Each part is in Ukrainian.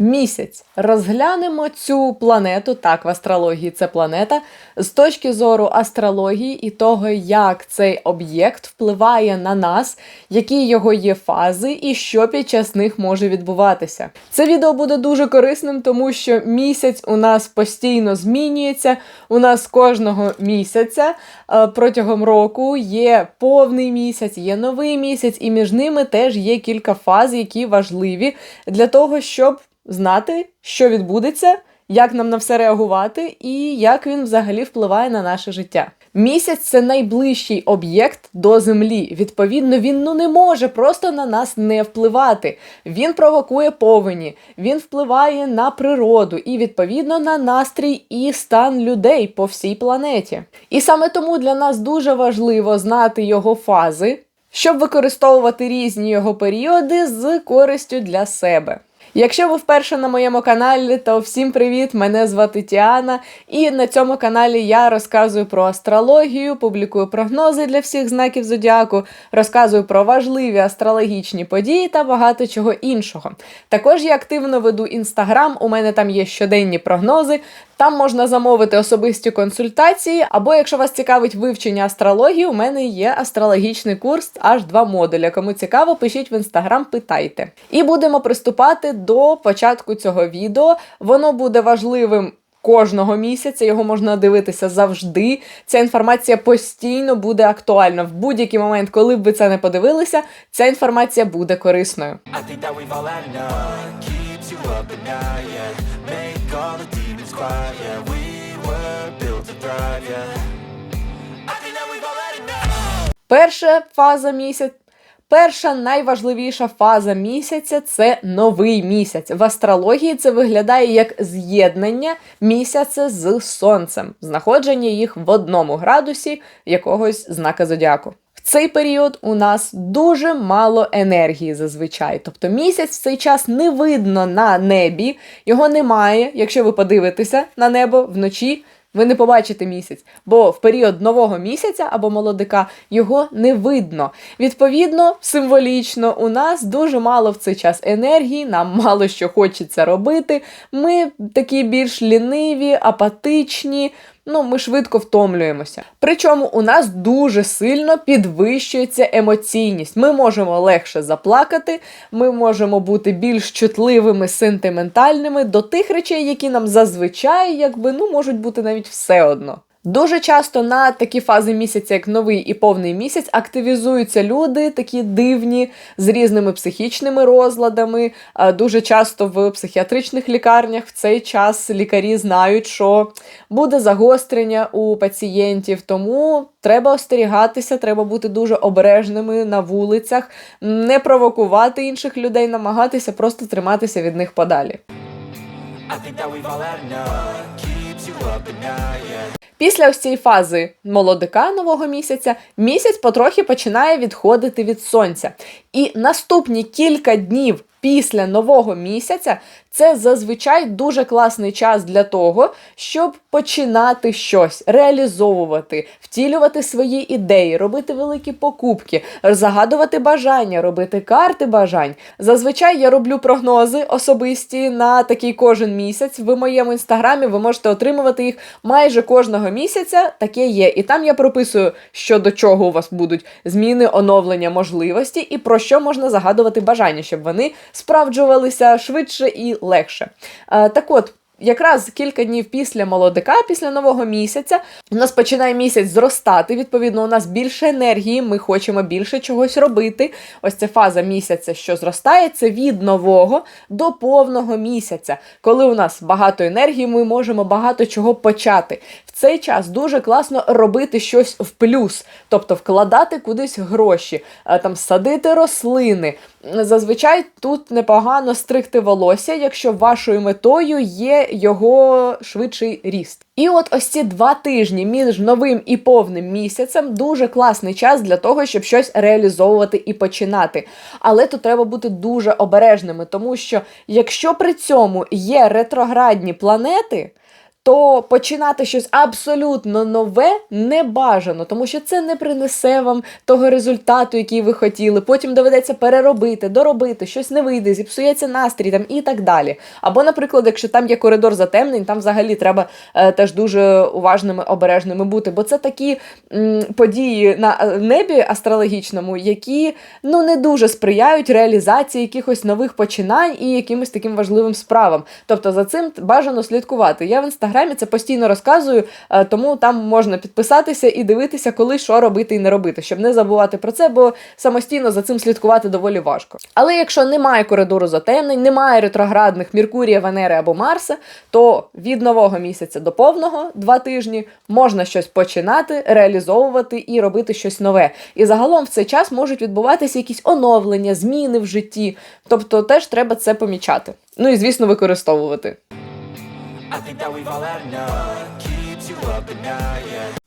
Місяць. Розглянемо цю планету, так, в астрології це планета, з точки зору астрології і того, як цей об'єкт впливає на нас, які його є фази і що під час них може відбуватися. Це відео буде дуже корисним, тому що місяць у нас постійно змінюється. У нас кожного місяця е, протягом року є повний місяць, є новий місяць, і між ними теж є кілька фаз, які важливі для того, щоб знати, що відбудеться, як нам на все реагувати, і як він взагалі впливає на наше життя. Місяць це найближчий об'єкт до Землі. Відповідно, він ну не може просто на нас не впливати. Він провокує повені, він впливає на природу і відповідно на настрій і стан людей по всій планеті. І саме тому для нас дуже важливо знати його фази, щоб використовувати різні його періоди з користю для себе. Якщо ви вперше на моєму каналі, то всім привіт! Мене звати Тіана, і на цьому каналі я розказую про астрологію, публікую прогнози для всіх знаків зодіаку, розказую про важливі астрологічні події та багато чого іншого. Також я активно веду інстаграм, у мене там є щоденні прогнози. Там можна замовити особисті консультації, або якщо вас цікавить вивчення астрології, у мене є астрологічний курс аж два модуля. Кому цікаво, пишіть в інстаграм, питайте. І будемо приступати до початку цього відео. Воно буде важливим. Кожного місяця його можна дивитися завжди. Ця інформація постійно буде актуальна. В будь-який момент, коли б ви це не подивилися, ця інформація буде корисною. I think that night, yeah. We were built to thrive, yeah. Перша фаза місяць. Перша найважливіша фаза місяця це новий місяць. В астрології це виглядає як з'єднання місяця з сонцем, знаходження їх в одному градусі якогось знака зодіаку. Цей період у нас дуже мало енергії зазвичай. Тобто місяць в цей час не видно на небі, його немає. Якщо ви подивитеся на небо вночі, ви не побачите місяць, бо в період нового місяця або молодика його не видно. Відповідно, символічно, у нас дуже мало в цей час енергії, нам мало що хочеться робити. Ми такі більш ліниві, апатичні. Ну, ми швидко втомлюємося. Причому у нас дуже сильно підвищується емоційність. Ми можемо легше заплакати, ми можемо бути більш чутливими, сентиментальними до тих речей, які нам зазвичай, якби ну, можуть бути навіть все одно. Дуже часто на такі фази місяця, як новий і повний місяць, активізуються люди, такі дивні, з різними психічними розладами. Дуже часто в психіатричних лікарнях в цей час лікарі знають, що буде загострення у пацієнтів, тому треба остерігатися, треба бути дуже обережними на вулицях, не провокувати інших людей, намагатися просто триматися від них подалі. I think. Після ось цієї фази молодика нового місяця місяць потрохи починає відходити від сонця. І наступні кілька днів після нового місяця це зазвичай дуже класний час для того, щоб починати щось, реалізовувати, втілювати свої ідеї, робити великі покупки, загадувати бажання, робити карти бажань. Зазвичай я роблю прогнози особисті на такий кожен місяць. В моєму інстаграмі ви можете отримувати їх майже кожного місяця. Таке є. І там я прописую, що до чого у вас будуть зміни, оновлення, можливості і про що можна загадувати бажання, щоб вони справджувалися швидше і легше. Е, так от. Якраз кілька днів після молодика, після нового місяця, у нас починає місяць зростати. Відповідно, у нас більше енергії, ми хочемо більше чогось робити. Ось ця фаза місяця, що зростає, це від нового до повного місяця. Коли у нас багато енергії, ми можемо багато чого почати. В цей час дуже класно робити щось в плюс, тобто вкладати кудись гроші, е, там садити рослини. Зазвичай тут непогано стригти волосся, якщо вашою метою є його швидший ріст. І от ось ці два тижні між новим і повним місяцем дуже класний час для того, щоб щось реалізовувати і починати. Але тут треба бути дуже обережними, тому що якщо при цьому є ретроградні планети. То починати щось абсолютно нове не бажано, тому що це не принесе вам того результату, який ви хотіли. Потім доведеться переробити, доробити, щось не вийде, зіпсується настрій там і так далі. Або, наприклад, якщо там є коридор затемнень, там взагалі треба е, теж дуже уважними, обережними бути, бо це такі м, події на е, небі астрологічному, які ну не дуже сприяють реалізації якихось нових починань і якимось таким важливим справам. Тобто за цим бажано слідкувати. Я в інстаграмі це постійно розказую, е, тому там можна підписатися і дивитися, коли що робити і не робити, щоб не забувати про це, бо самостійно за цим слідкувати доволі важко. Але якщо немає коридору затемнень, немає ретроградних Меркурія, Венери або Марса, то від нового місяця до повного два тижні можна щось починати, реалізовувати і робити щось нове. І загалом в цей час можуть відбуватися якісь оновлення, зміни в житті. Тобто теж треба це помічати. Ну і звісно, використовувати.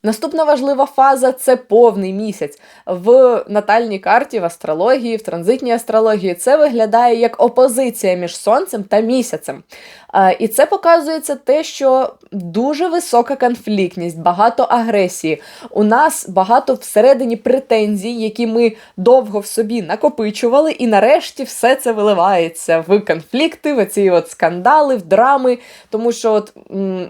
Наступна важлива фаза це повний місяць. В натальній карті, в астрології, в транзитній астрології це виглядає як опозиція між сонцем та місяцем. Е, І це показується те, що дуже висока конфліктність, багато агресії. У нас багато всередині претензій, які ми довго в собі накопичували, і нарешті все це виливається в конфлікти, в ці от скандали, в драми. Тому що от,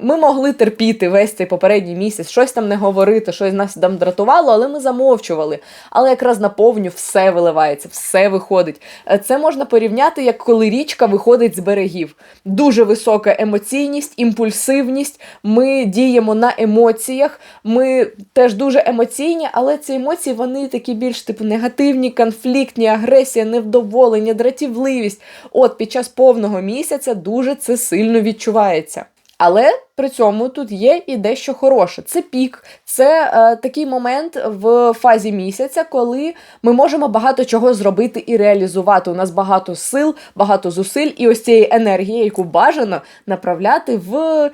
ми могли терпіти весь цей попередній місяць, щось там не говорити, щось нас там дратувало, але ми замовчували. Але якраз на повню все виливається, все виходить. Е, Це можна порівняти, як коли річка виходить з берегів. Дуже висока емоційність, імпульсивність. Ми діємо на емоціях. Ми теж дуже емоційні, але ці емоції вони такі більш типу негативні, конфліктні, агресія, невдоволення, дратівливість. От під час повного місяця дуже це сильно відчувається. Але при цьому тут є і дещо хороше. Це пік, це е, такий момент в фазі місяця, коли ми можемо багато чого зробити і реалізувати. У нас багато сил, багато зусиль, і ось цієї енергії, яку бажано направляти в.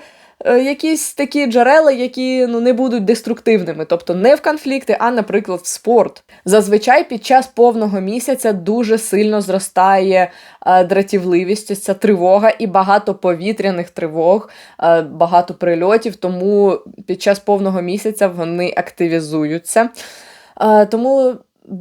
Е, Якісь такі джерела, які ну не будуть деструктивними, тобто не в конфлікти, а, наприклад, в спорт. Зазвичай під час повного місяця дуже сильно зростає е, дратівливість, ця тривога і багато повітряних тривог, е, багато прильотів, тому під час повного місяця вони активізуються. Тому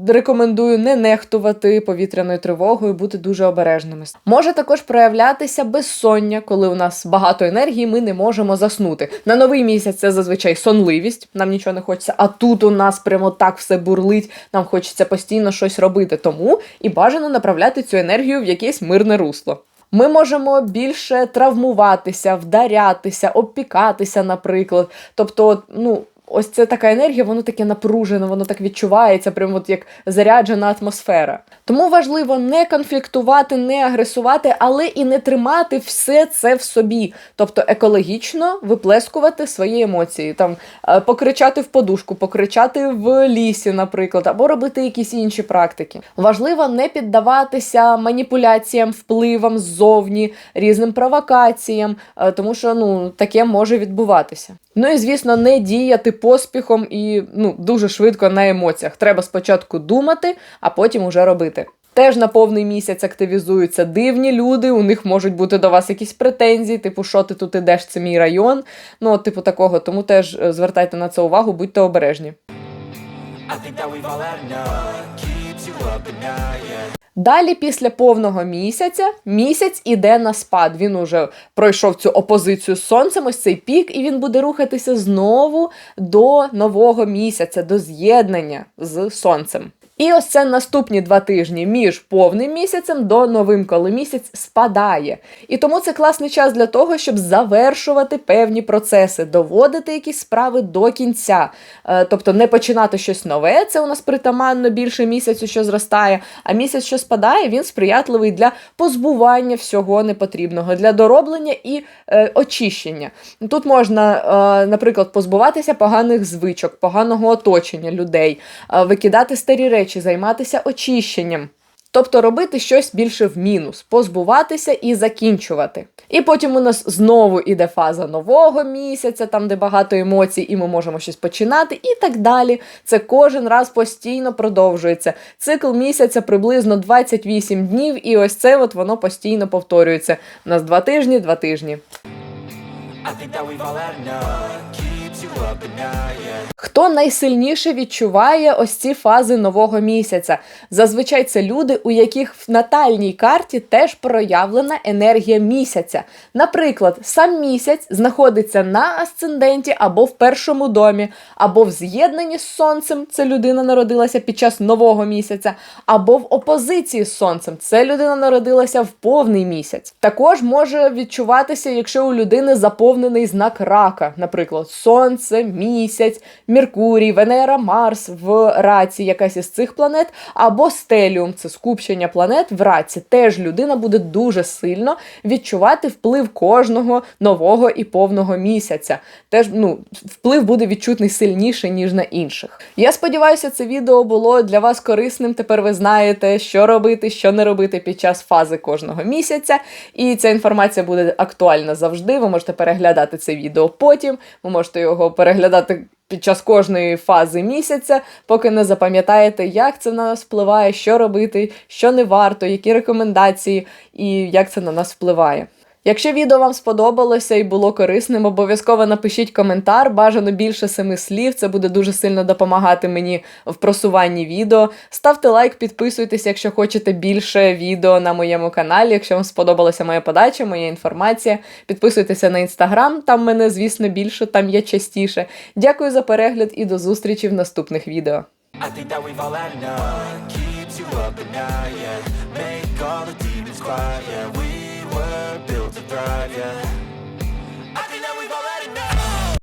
рекомендую не нехтувати повітряною тривогою, бути дуже обережними. Може також проявлятися безсоння, коли у нас багато енергії, ми не можемо заснути. На новий місяць це зазвичай сонливість, нам нічого не хочеться. А тут у нас прямо так все бурлить, нам хочеться постійно щось робити. Тому і бажано направляти цю енергію в якесь мирне русло. Ми можемо більше травмуватися, вдарятися, обпікатися, наприклад. Тобто, ну. Ось це така енергія, воно таке напружене, воно так відчувається, прям от як заряджена атмосфера. Тому важливо не конфліктувати, не агресувати, але і не тримати все це в собі. Тобто екологічно виплескувати свої емоції, там е, покричати в подушку, покричати в лісі, наприклад, або робити якісь інші практики. Важливо не піддаватися маніпуляціям, впливам ззовні, різним провокаціям, е, тому що ну таке може відбуватися. Ну і звісно, не діяти поспіхом і ну дуже швидко на емоціях. Треба спочатку думати, а потім уже робити. Теж на повний місяць активізуються дивні люди. У них можуть бути до вас якісь претензії, типу, що ти тут ідеш, це мій район. Ну, от, типу такого. Тому теж е, звертайте на це увагу, будьте обережні. I think that we've all had enough. Далі, після повного місяця, місяць іде на спад. Він уже пройшов цю опозицію з сонцем, ось цей пік, і він буде рухатися знову до нового місяця, до з'єднання з сонцем. І ось це наступні два тижні між повним місяцем до новим, коли місяць спадає. І тому це класний час для того, щоб завершувати певні процеси, доводити якісь справи до кінця. Е, Тобто не починати щось нове, це у нас притаманно більше місяцю, що зростає, а місяць, що спадає, він сприятливий для позбування всього непотрібного, для дороблення і е, очищення. Тут можна, е, наприклад, позбуватися поганих звичок, поганого оточення людей, е, викидати старі речі, займатися очищенням. Тобто робити щось більше в мінус, позбуватися і закінчувати. І потім у нас знову іде фаза нового місяця, там де багато емоцій, і ми можемо щось починати, і так далі. Це кожен раз постійно продовжується. Цикл місяця приблизно 28 днів, і ось це от воно постійно повторюється. У нас два тижні, два тижні. I think that we've all had enough. Хто найсильніше відчуває ось ці фази нового місяця? Зазвичай це люди, у яких в натальній карті теж проявлена енергія місяця. Наприклад, сам місяць знаходиться на асценденті або в першому домі, або в з'єднанні з сонцем. Це людина народилася під час нового місяця, або в опозиції з сонцем. Це людина народилася в повний місяць. Також може відчуватися, якщо у людини заповнений знак рака, наприклад, сонце, місяць. Меркурій, Венера, Марс в раці, якась із цих планет, або стеліум, це скупчення планет в раці. Теж людина буде дуже сильно відчувати вплив кожного нового і повного місяця. Теж ну, вплив буде відчутний сильніше, ніж на інших. Я сподіваюся, це відео було для вас корисним. Тепер ви знаєте, що робити, що не робити під час фази кожного місяця. І ця інформація буде актуальна завжди. Ви можете переглядати це відео потім, ви можете його переглядати під час кожної фази місяця, поки не запам'ятаєте, як це на нас впливає, що робити, що не варто, які рекомендації і як це на нас впливає. Якщо відео вам сподобалося і було корисним, обов'язково напишіть коментар, бажано більше семи слів. Це буде дуже сильно допомагати мені в просуванні відео. Ставте лайк, підписуйтесь, якщо хочете більше відео на моєму каналі. Якщо вам сподобалася моя подача, моя інформація. Підписуйтеся на інстаграм, там мене, звісно, більше, там я частіше. Дякую за перегляд і до зустрічі в наступних відео. Quiet, yeah. We were built to thrive, yeah.